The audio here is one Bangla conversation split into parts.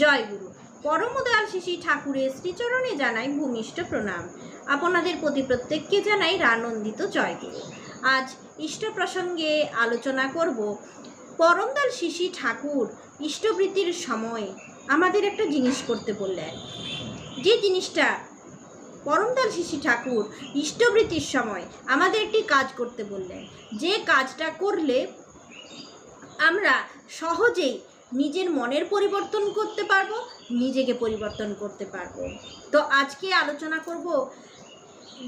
জয় গুরু। পরমদয়াল শিশি ঠাকুরের শ্রীচরণে জানাই ভূমিষ্ঠ প্রণাম। আপনাদের প্রতি প্রত্যেককে জানাই রানন্দিত জয় গুরু। আজ ইষ্ট প্রসঙ্গে আলোচনা করব পরমদয়াল শিশি ঠাকুর ইষ্টবৃত্তির সময় আমাদের একটা জিনিস করতে বললেন। যে জিনিসটা পরমদয়াল শিশি ঠাকুর ইষ্টবৃত্তির সময় আমাদের একটি কাজ করতে বললেন। যে কাজটা করলে আমরা সহজেই নিজের মনের পরিবর্তন করতে পারব, নিজেকে পরিবর্তন করতে পারব। তো আজকে আলোচনা করব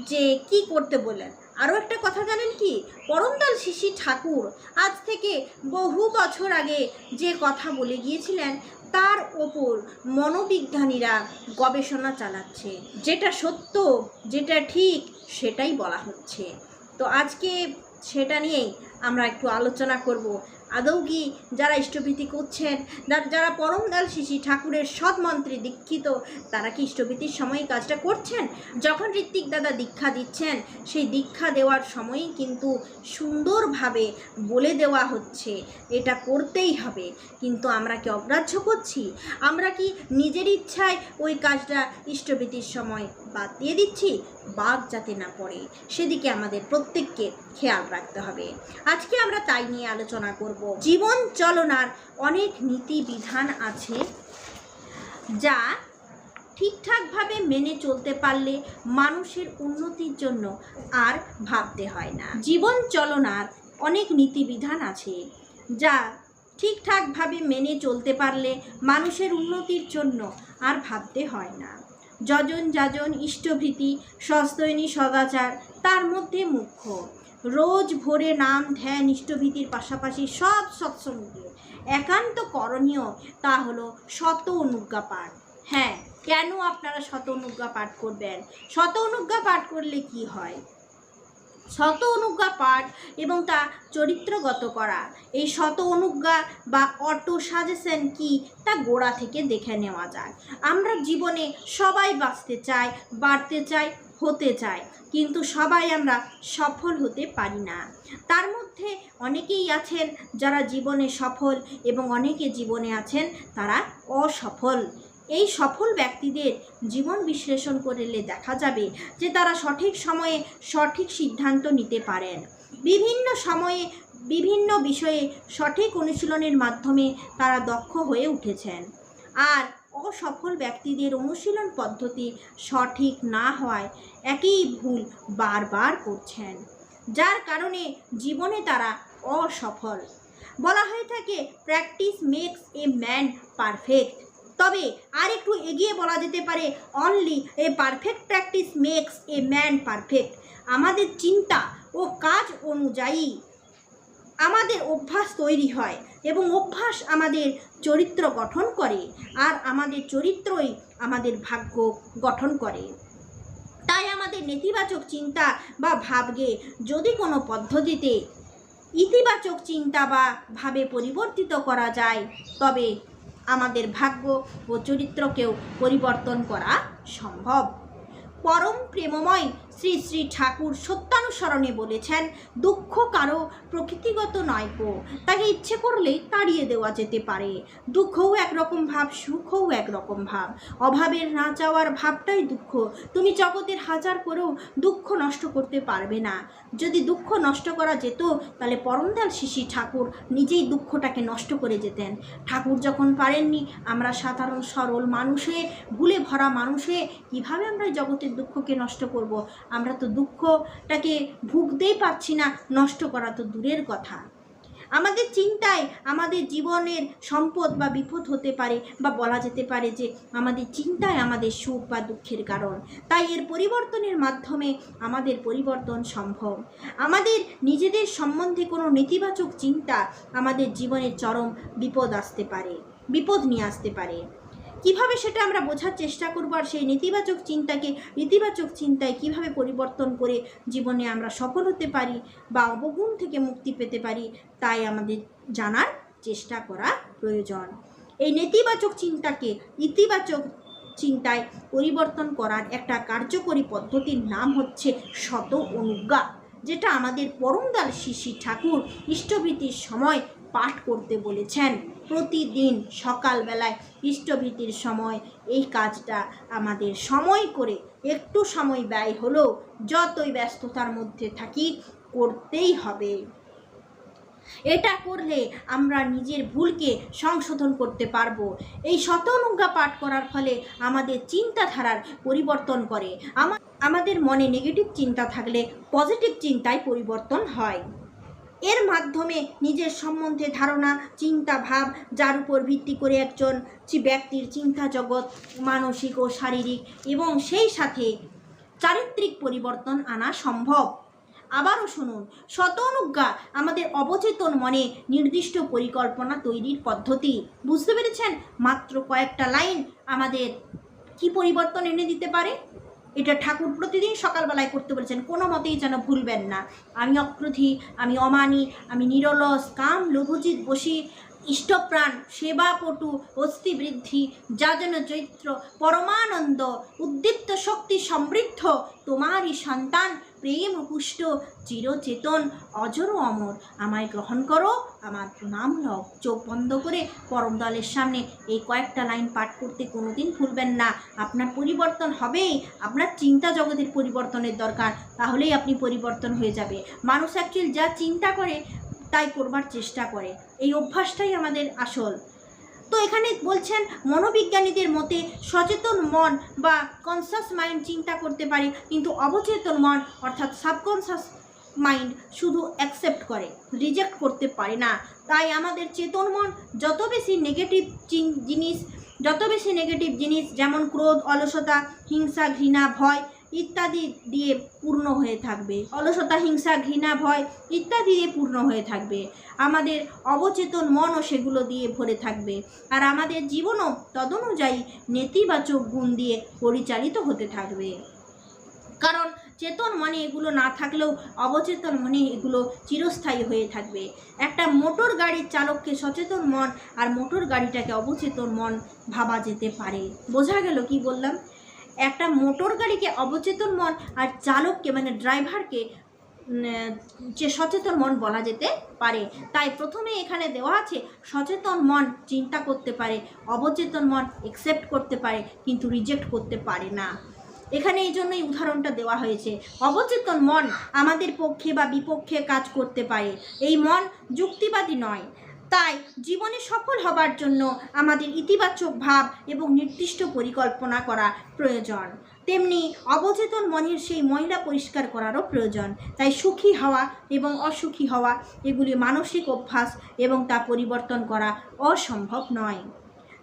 যে কি করতে বললেন। আরও একটা কথা জানেন কি? পরমদাল শিশি ঠাকুর আজ থেকে বহু বছর আগে যে কথা বলে গিয়েছিলেন, তার ওপর মনোবিজ্ঞানীরা গবেষণা চালাচ্ছে। যেটা সত্য, যেটা ঠিক, সেটাই বলা হচ্ছে। তো আজকে সেটা নিয়েই আমরা একটু আলোচনা করব। আদৌ কি যারা ইষ্টভীতি করছেন যার- পরমদাল শিশি ঠাকুরের সৎমন্ত্রে দীক্ষিত, তারা কি ইষ্টভীতির সময় কাজটা করছেন? যখন ঋত্বিক দাদা দীক্ষা দিচ্ছেন, সেই দীক্ষা দেওয়ার সময়ই কিন্তু সুন্দরভাবে বলে দেওয়া হচ্ছে, এটা করতেই হবে। কিন্তু আমরা কি অগ্রাহ্য করছি? আমরা কি নিজের ইচ্ছায় ওই কাজটা ইষ্টভীতির সময় বাদ দিয়ে দিচ্ছি? বাদ যাতে না পড়ে, সেদিকে আমাদের প্রত্যেককে খেয়াল রাখতে হবে। আজকে আমরা তাই নিয়ে আলোচনা করব। জীবন চলনার অনেক নীতি বিধান আছে যা ঠিকঠাকভাবে মেনে চলতে পারলে মানুষের উন্নতির জন্য আর ভাবতে হয় না। জীবন চলনার অনেক নীতিবিধান আছে যা ঠিকঠাকভাবে মেনে চলতে পারলে মানুষের উন্নতির জন্য আর ভাবতে হয় না। যজন যাজন ইষ্টভীতি, সস্তৈনী সদাচার, তার মধ্যে মুখ্য। রোজ ভোরে নাম, ধ্যান, ইষ্টভীতির পাশাপাশি সব সৎসঙ্গে। একান্ত করণীয় তা হলো শত অনুজ্ঞা পাঠ। হ্যাঁ কেন আপনারা শত অনুজ্ঞা পাঠ করবেন? শত অনুজ্ঞা পাঠ করলে কি হয়? শত অনুজ্ঞা পাঠ এবং তা চরিত্রগত করা। এই শত অনুজ্ঞা বা অটো সাজেশন কি তা গোড়া থেকে দেখে নেওয়া যায় আমরা জীবনে সবাই বাঁচতে চাই, বাড়তে চাই, হতে চাই, কিন্তু সবাই আমরা সফল হতে পারি না। তার মধ্যে অনেকেই আছেন যারা জীবনে সফল এবং অনেকে জীবনে আছেন তারা অসফল। এই সফল ব্যক্তিদের জীবন বিশ্লেষণ করলে দেখা যাবে যে তারা সঠিক সময়ে সঠিক সিদ্ধান্ত নিতে পারেন। বিভিন্ন সময়ে বিভিন্ন বিষয়ে সঠিক অনুশীলনের মাধ্যমে তারা দক্ষ হয়ে উঠেছেন। আর অসফল ব্যক্তিদের অনুশীলন পদ্ধতি সঠিক না হওয়ায় একই ভুল বারবার করছেন, যার কারণে জীবনে তারা অসফল। বলা হয়ে থাকে, practice makes a man perfect. তবে আর একটু এগিয়ে বলা যেতে পারে only a perfect practice makes a man perfect আমাদের চিন্তা ও কাজ অনুযায়ী আমাদের অভ্যাস তৈরি হয় এবং অভ্যাস আমাদের চরিত্র গঠন করে আর আমাদের চরিত্রই আমাদের ভাগ্য গঠন করে। তাই আমাদের নেতিবাচক চিন্তা বা ভাবকে যদি কোনো পদ্ধতিতে ইতিবাচক চিন্তা বা ভাবে পরিবর্তিত করা যায়, তবে আমাদের ভাগ্য ও চরিত্রকেও পরিবর্তন করা সম্ভব। পরম প্রেমময় শ্রী শ্রী ঠাকুর সত্যানুসরণে বলেছেন, দুঃখ কারও প্রকৃতিগত নয় গো। তাকে ইচ্ছে করলেই তাড়িয়ে দেওয়া যেতে পারে। দুঃখও একরকম ভাব, সুখও একরকম ভাব। অভাবের না চাওয়ার ভাবটাই দুঃখ। তুমি জগতের হাজার করেও দুঃখ নষ্ট করতে পারবে না। যদি দুঃখ নষ্ট করা যেত, তাহলে পরমদাল শিশি ঠাকুর নিজেই দুঃখটাকে নষ্ট করে যেতেন। ঠাকুর যখন পারেননি, আমরা সাধারণ সরল মানুষে ভুলে ভরা মানুষে কীভাবে আমরা জগতের দুঃখকে নষ্ট করব? আমরা তো দুঃখটাকে ভুগতেই পারছি না, নষ্ট করা তো দূরের কথা। আমাদের চিন্তায় আমাদের জীবনের সম্পদ বা বিপদ হতে পারে বা বলা যেতে পারে যে আমাদের চিন্তায় আমাদের সুখ বা দুঃখের কারণ। তাই এর পরিবর্তনের মাধ্যমে আমাদের পরিবর্তন সম্ভব। আমাদের নিজেদের সম্বন্ধে কোনো নেতিবাচক চিন্তা আমাদের জীবনের চরম বিপদ আসতে পারে, বিপদ নিয়ে আসতে পারে। কীভাবে সেটা আমরা বোঝার চেষ্টা করব আর সেই নেতিবাচক চিন্তাকে ইতিবাচক চিন্তায় কীভাবে পরিবর্তন করে জীবনে আমরা সফল হতে পারি বা অবগুণ থেকে মুক্তি পেতে পারি, তাই আমাদের জানার চেষ্টা করা প্রয়োজন। এই নেতিবাচক চিন্তাকে ইতিবাচক চিন্তায় পরিবর্তন করার একটা কার্যকরী পদ্ধতির নাম হচ্ছে শত অনুজ্ঞা যেটা আমাদের পরমদাল শিশি ঠাকুর ইষ্টভীতির সময় পাঠ করতে বলেছেন। প্রতিদিন সকালবেলায় ইষ্টভীতির সময় এই কাজটা আমাদের সময় করে একটু সময় ব্যয় হলেও যতই ব্যস্ততার মধ্যে থাকি করতেই হবে। এটা করলে আমরা নিজের ভুলকে সংশোধন করতে পারব। এই শতনুজ্ঞা পাঠ করার ফলে আমাদের চিন্তাধারার পরিবর্তন করে। আমাদের মনে নেগেটিভ চিন্তা থাকলে পজিটিভ চিন্তায় পরিবর্তন হয়। এর মাধ্যমে নিজের সম্বন্ধে ধারণা, চিন্তা, ভাব, যার উপর ভিত্তি করে একজন ব্যক্তির চিন্তা জগৎ, মানসিক ও শারীরিক এবং সেই সাথে চারিত্রিক পরিবর্তন আনা সম্ভব। আবারও শুনুন শত অনুজ্ঞা আমাদের অবচেতন মনে নির্দিষ্ট পরিকল্পনা তৈরির পদ্ধতি। বুঝতে পেরেছেন? মাত্র কয়েকটা লাইন আমাদের কি পরিবর্তন এনে দিতে পারে? এটা ঠাকুর প্রতিদিন সকালবেলায় করতে বলেছেন, কোনো মতেই যেন ভুলবেন না। আমি অক্রোধী, আমি অমানি, আমি নিরলস, কাম লঘুজিৎ বসি, ইষ্টপ্রাণ সেবা সেবাপটু অস্থি বৃদ্ধি যা যেন চৈত্র, পরমানন্দ, উদ্দীপ্ত শক্তি, সমৃদ্ধ, তোমারই সন্তান প্রেম পুষ্ট চিরচেতন, অজর অমর। আমায় গ্রহণ করো, আমার প্রণাম লও। চোখ বন্ধ করে পরম দলের সামনে এই কয়েকটা লাইন পাঠ করতে কোনোদিন ভুলবেন না। আপনার পরিবর্তন হবেই। আপনার চিন্তা জগতের পরিবর্তনের দরকার। তাহলেই আপনি পরিবর্তন হয়ে যাবে। মানুষ অ্যাকচুয়ালি যা চিন্তা করে, তাই করবার চেষ্টা করে। এই অভ্যাসটাই আমাদের আসল। তো এখানে বলছেন, মনোবিজ্ঞানীদের মতে সচেতন মন বা কনসাস মাইন্ড চিন্তা করতে পারে, কিন্তু অবচেতন মন অর্থাৎ সাবকনসাস মাইন্ড শুধু অ্যাকসেপ্ট করে রিজেক্ট করতে পারে না। তাই আমাদের চেতন মন যত বেশি নেগেটিভ জিনিস, যত বেশি নেগেটিভ জিনিস, যেমন ক্রোধ, অলসতা, হিংসা, ঘৃণা, ভয় ইত্যাদি দিয়ে পূর্ণ হয়ে থাকবে। অলসতা, হিংসা, ঘৃণা, ভয় ইত্যাদি দিয়ে পূর্ণ হয়ে থাকবে। আমাদের অবচেতন মনও সেগুলো দিয়ে ভরে থাকবে। আর আমাদের জীবনও তদনুযায়ী নেতিবাচক গুণ দিয়ে পরিচালিত হতে থাকবে। কারণ চেতন মনে এগুলো না থাকলেও অবচেতন মনে এগুলো চিরস্থায়ী হয়ে থাকবে। একটা মোটর গাড়ির চালককে সচেতন মন আর মোটর গাড়িটাকে অবচেতন মন ভাবা যেতে পারে। বোঝা গেল কি বললাম? একটা মোটর গাড়িকে অবচেতন মন আর চালককে মানে ড্রাইভারকে যে সচেতন মন বলা যেতে পারে। তাই প্রথমে এখানে দেওয়া আছে, সচেতন মন চিন্তা করতে পারে, অবচেতন মন একসেপ্ট করতে পারে, কিন্তু রিজেক্ট করতে পারে না। এখানে এই জন্যই উদাহরণটা দেওয়া হয়েছে, অবচেতন মন আমাদের পক্ষে বা বিপক্ষে কাজ করতে পারে। এই মন যুক্তিবাদী নয় তাই জীবনে সফল হবার জন্য আমাদের ইতিবাচক ভাব এবং নির্দিষ্ট পরিকল্পনা করা প্রয়োজন। তেমনি অবচেতন মনের সেই ময়লা পরিষ্কার করারও প্রয়োজন। তাই সুখী হওয়া এবং অসুখী হওয়া, এগুলি মানসিক অভ্যাস এবং তা পরিবর্তন করা অসম্ভব নয়।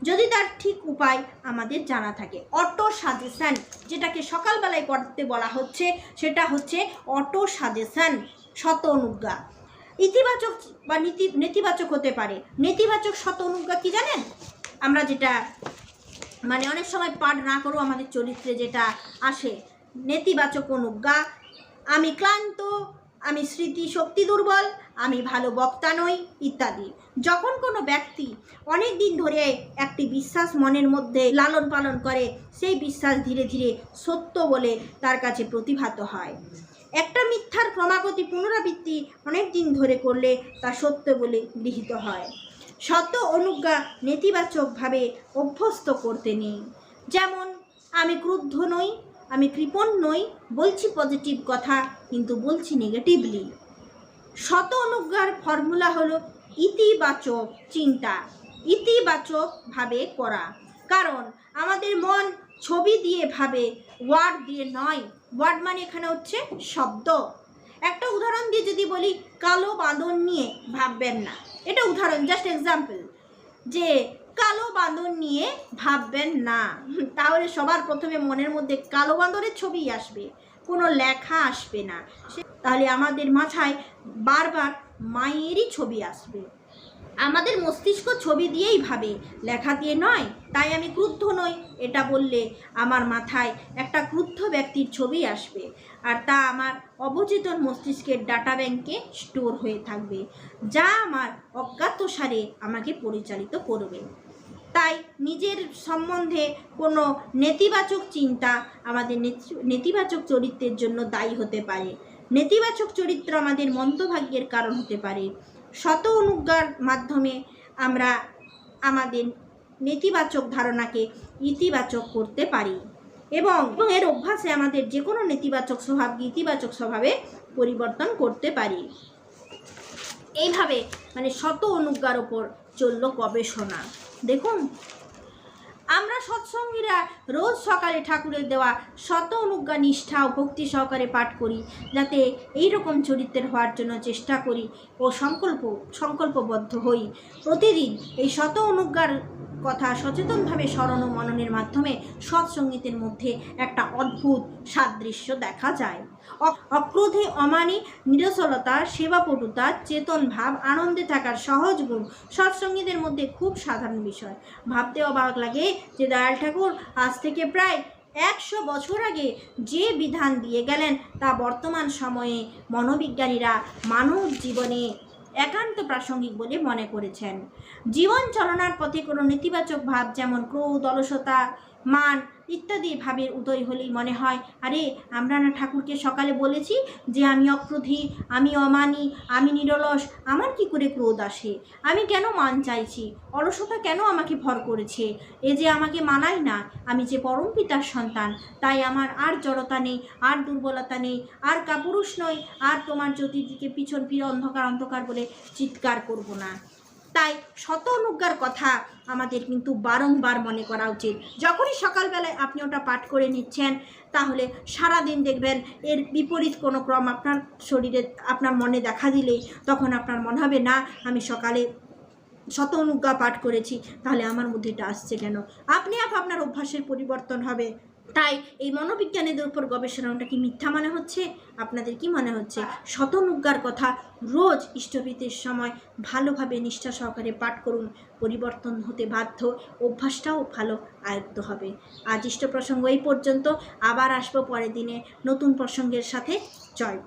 যদি তার ঠিক উপায় আমাদের জানা থাকে, অটো সাজেশান, যেটাকে সকালবেলায় করতে বলা হচ্ছে, সেটা হচ্ছে অটো সাজেশান, শত অনুজ্ঞা। ইতিবাচক বা নীতি, নেতিবাচক হতে পারে। নেতিবাচক শত অনুজ্ঞা কি জানেন? আমরা যেটা মানে অনেক সময় পাঠ না করেও আমাদের চরিত্রে যেটা আসে, নেতিবাচক অনুজ্ঞা। আমি ক্লান্ত, আমি স্মৃতি শক্তি দুর্বল, আমি ভালো বক্তা নই, ইত্যাদি। যখন কোনো ব্যক্তি অনেক দিন ধরে একটি বিশ্বাস মনের মধ্যে লালন পালন করে, সেই বিশ্বাস ধীরে ধীরে সত্য বলে তার কাছে প্রতিভাত হয়। একটা মিথ্যার ক্রমাগতি পুনরাবৃত্তি অনেক দিন ধরে করলে তা সত্য বলে গৃহীত হয়। শত অনুজ্ঞা নেতিবাচকভাবে অভ্যস্ত করতে নেই। যেমন, আমি ক্রুদ্ধ নই, আমি কৃপণ নই, বলছি পজিটিভ কথা, কিন্তু বলছি নেগেটিভলি শত অনুজ্ঞার ফর্মুলা হলো ইতিবাচক চিন্তা, ইতিবাচকভাবে করা। কারণ, আমাদের মন ছবি দিয়ে ভাবে ওয়ার্ড দিয়ে নয় ওয়ার্ড মানে এখানে হচ্ছে শব্দ। একটা উদাহরণ দিয়ে যদি বলি, কালো বাঁধন নিয়ে ভাববেন না। এটা উদাহরণ জাস্ট এক্সাম্পল যে কালো বাঁধন নিয়ে ভাববেন না। তাহলে সবার প্রথমে মনের মধ্যে কালো বাঁদরের ছবি আসবে, কোনো লেখা আসবে না। তাহলে আমাদের মাথায় বারবার মায়েরই ছবি আসবে। আমাদের মস্তিষ্ক ছবি দিয়েই ভাবে, লেখা দিয়ে নয়, তাই আমি ক্রুদ্ধ নই, এটা বললে আমার মাথায় একটা ক্রুদ্ধ ব্যক্তির ছবি আসবে, আর তা আমার অবচেতন মস্তিষ্কের ডাটা ব্যাংকে স্টোর হয়ে থাকবে, যা আমার অজ্ঞাতসারে আমাকে পরিচালিত করবে। তাই নিজের সম্বন্ধে কোনো নেতিবাচক চিন্তা আমাদের নেতি- নেতিবাচক চরিত্রের জন্য দায়ী হতে পারে, নেতিবাচক চরিত্র আমাদের মন্দভাগ্যের কারণ হতে পারে শত অনুজ্ঞার মাধ্যমে আমরা আমাদের নেতিবাচক ধারণাকে ইতিবাচক করতে পারি। এবং এবং এর অভ্যাসে আমাদের যে কোনো নেতিবাচক স্বভাবকে ইতিবাচক স্বভাবে পরিবর্তন করতে পারি। এইভাবে মানে শত অনুজ্ঞার ওপর চলল গবেষণা। দেখুন আমরা সৎসঙ্গীরা রোজ সকালে ঠাকুরের দেওয়া শত অনুজ্ঞা, নিষ্ঠা ও ভক্তি সহকারে পাঠ করি, যাতে এই রকম চরিত্রের হওয়ার জন্য চেষ্টা করি ও সংকল্প, সংকল্পবদ্ধ হই। প্রতিদিন এই শত অনুজ্ঞার কথা সচেতনভাবে স্মরণ ও মননের মাধ্যমে সৎসঙ্গীতের মধ্যে একটা অদ্ভুত সাদৃশ্য দেখা যায়। অক্রোধে অমানি, নিরসলতা, সেবাপটুতা চেতন ভাব আনন্দে থাকার সহজ গুণ সৎসঙ্গীদের মধ্যে খুব সাধারণ বিষয়। ভাবতে অবাক লাগে যে দয়াল ঠাকুর আজ থেকে প্রায় একশো বছর আগে যে বিধান দিয়ে গেলেন তা বর্তমান সময়ে মনোবিজ্ঞানীরা মানব জীবনে একান্ত প্রাসঙ্গিক বলে মনে করেছেন। জীবন চলনার পথে কোনো নেতিবাচক ভাব যেমন ক্রোধ, অলসতা মান ইত্যাদি ভাবের উদয় হলেই মনে হয়। আরে, আমরা না ঠাকুরকে সকালে বলেছি যে আমি অক্রোধী, আমি অমানি, আমি নিরলস, আমার কি করে ক্রোধ আসে? আমি কেন মান চাইছি? অলসতা কেন আমাকে ভর করেছে? এ যে আমাকে মানাই না, আমি যে পরম পিতার সন্তান, তাই আমার আর জড়তা নেই, আর দুর্বলতা নেই, আর কাপুরুষ নয় আর তোমার জ্যোতির্দিকে পিছন ফিরে অন্ধকার অন্ধকার বলে চিৎকার করব না। তাই শত অনুজ্ঞার কথা আমাদের কিন্তু বারংবার মনে করা উচিত। যখনই সকালবেলায় আপনি ওটা পাঠ করে নিচ্ছেন, তাহলে সারা দিন দেখবেন এর বিপরীত কোনো ক্রম আপনার শরীরে, আপনার মনে দেখা দিলেই তখন আপনার মনে হবে, না, আমি সকালে শত অনুজ্ঞা পাঠ করেছি, তাহলে আমার মধ্যে এটা আসছে কেন? আপনি আপ আপনার অভ্যাসের পরিবর্তন হবে। এই মনোবিজ্ঞানীদের উপর গবেষণাটা কি মিথ্যা মনে হচ্ছে? আপনাদের কি মনে হচ্ছে? শতনুজ্ঞার কথা রোজ ইষ্টভীতের সময় ভালোভাবে নিষ্ঠা সহকারে পাঠ করুন, পরিবর্তন হতে বাধ্য, অভ্যাসটাও ভালো আয়ত্ত হবে। আজ ইষ্ট প্রসঙ্গ এই পর্যন্ত, আবার আসব পরের দিনে নতুন প্রসঙ্গের সাথে। জয়